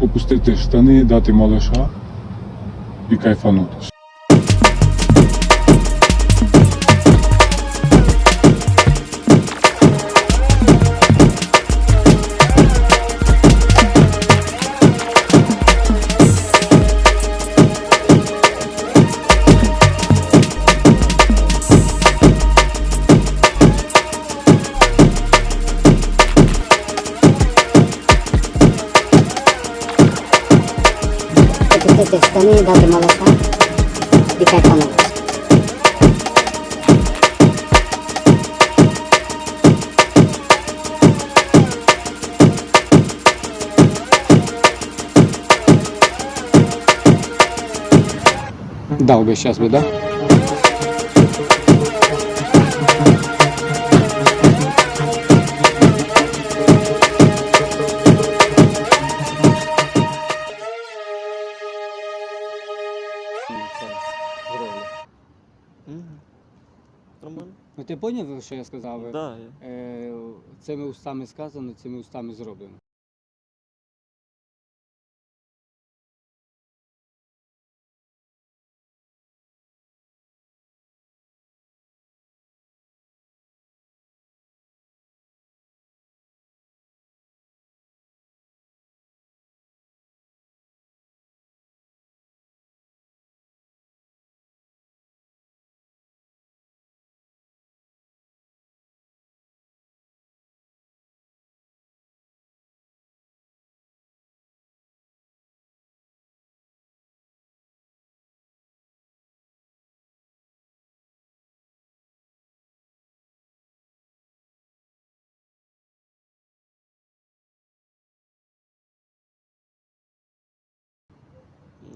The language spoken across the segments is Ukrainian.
опустити штани, дати малиша і кайфанути. Опустити штани, дати молока і кайфанути. Дал бы сейчас бы, да? Нормально? Ну ти поняв, що я сказав? Да, я- Е, цими устами сказано, цими устами зроблено.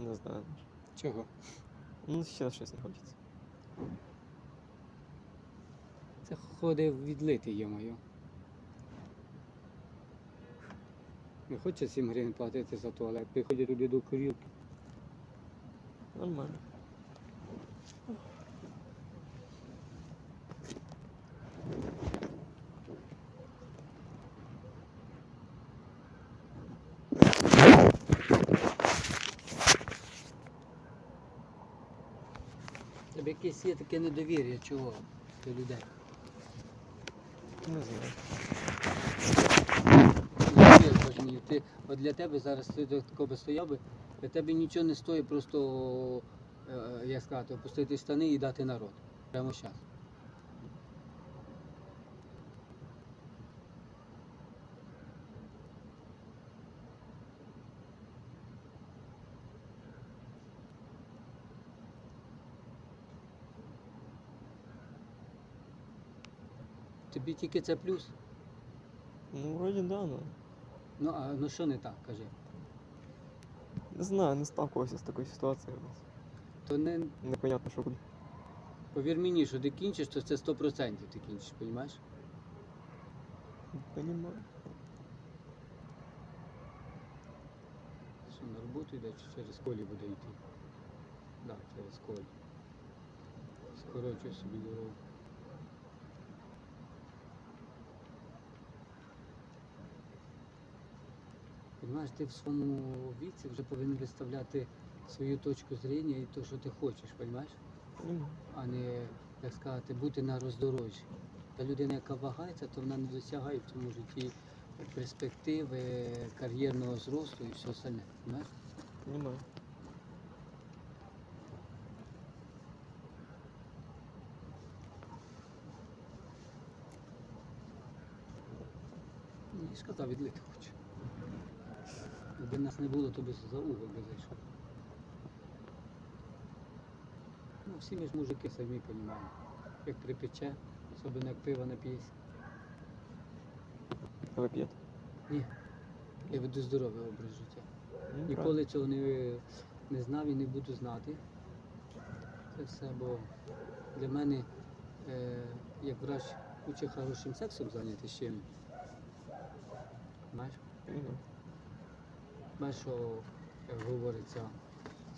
Не знаю. Чого? Ну, ще щось не хочеться. Це ходив відлити, йомаю. Не хоче 7 гривень платити за туалет. Приходять туди до курілки. Нормально. Якесь є таке недовір'я, чого до людей. Не знаю. Ти от для тебе зараз ти такого би стояв би, для тебе нічого не стоїть просто, е, як сказати, опустити штани і дати народ. Прямо зараз. Тобі тільки це плюс. Ну, вроді да, ну. Ну а ну що не так, кажи. Не знаю, не сталкувався з такою ситуацією. То не Непонятно, що буде. повір мені, що ти кінчиш, то це 100% ти кінчиш, розумієш? Понімаю. Що на роботу йде чи через колі буде йти? Так, да, через колі. Скорочує собі дорогу. Понимаєш, ти в своєму віці вже повинен виставляти свою точку зрення і те, що ти хочеш, розумієш? А не, як сказати, бути на роздорожжі. Та людина, яка вагається, то вона не досягає в цьому житті перспективи, кар'єрного зросту і все остальне. Знаєш? Понімаю. Ні, шкода відлити хоче. Якби нас не було, то би за угол би зайшов. Ну, всі ми ж мужики самі розуміємо. Як припече, особливо як пиво нап'єся. А ви п'єте? Ні. Я веду здоровий образ життя. Ну, Ніколи цього не, не знав і не буду знати. Це все, бо для мене, е, як врач, хоче хорошим сексом зайнятися чим. Знаєш? Що, як говориться,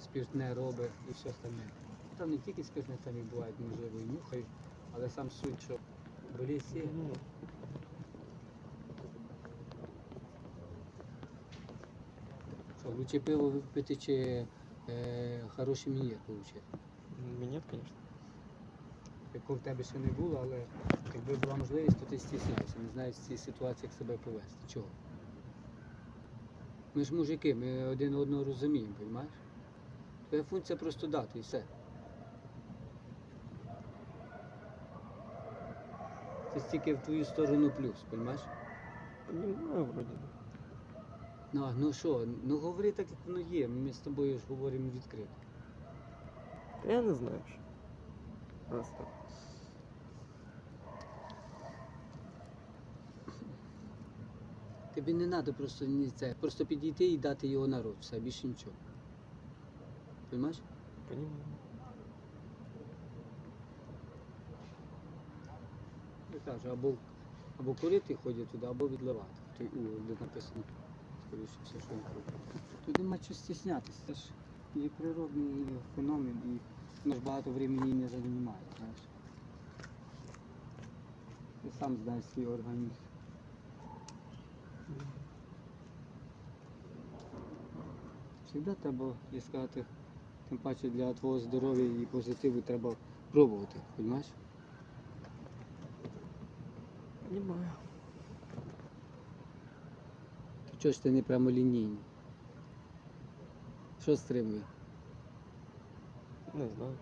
спиртне робить і все остальне. Там не тільки спиртне, там і бувають, можливо, і нюхають, але сам суть, що в лісі Що, лучше пиво випити чи е, хороший мінет отримати? Минет, конечно. Якого в тебе ще не було, але якби була можливість, то ти стісняєшся, не знаєш в цій ситуації, як себе повести. Чого? Ми ж мужики, ми один одного розуміємо, розумієш? Твоя функція просто дати і все. Це стільки в твою сторону плюс, розумієш? Понимаю, вроде. Ну, ну що, ну говори так, як воно є. Ми з тобою ж говоримо відкрито. Та я не знаю. що. Просто. Тобі не треба просто ні це, просто підійти і дати його народ, все, більше нічого. Розумієш? Понимаю. Я кажу, або, або курити ходять туди, або відливати. Той угол, де написано, скоріше все, що він робить. Тут нема чого стіснятися. Це ж є природний феномен, і воно ж багато времени не займає, знаєш. Ти сам знаєш свій організм. Завжди треба, як сказати, тим паче для твого здоров'я і позитиву треба пробувати, розумієш? То чого ж ти не прямолінійний? Що стримує? Не знаю.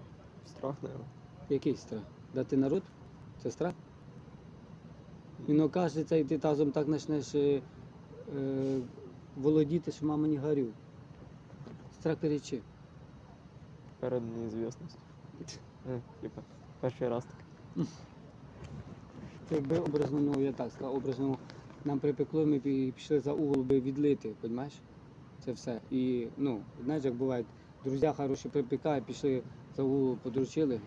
Страх, наверное. Який страх? Дати народ? Це страх? Він окажеться, і ти тазом так почнеш е, е, володіти, що мама не горю. Страх перед чим? Перед неизвестностью. Е, типа, перший раз так. Якби образно, ну я так сказав, образно нам припекло, ми пі- пішли за угол би відлити, розумієш? Це все. І ну, знаєш, як буває, друзі хороші припікають, пішли за угол, подручили,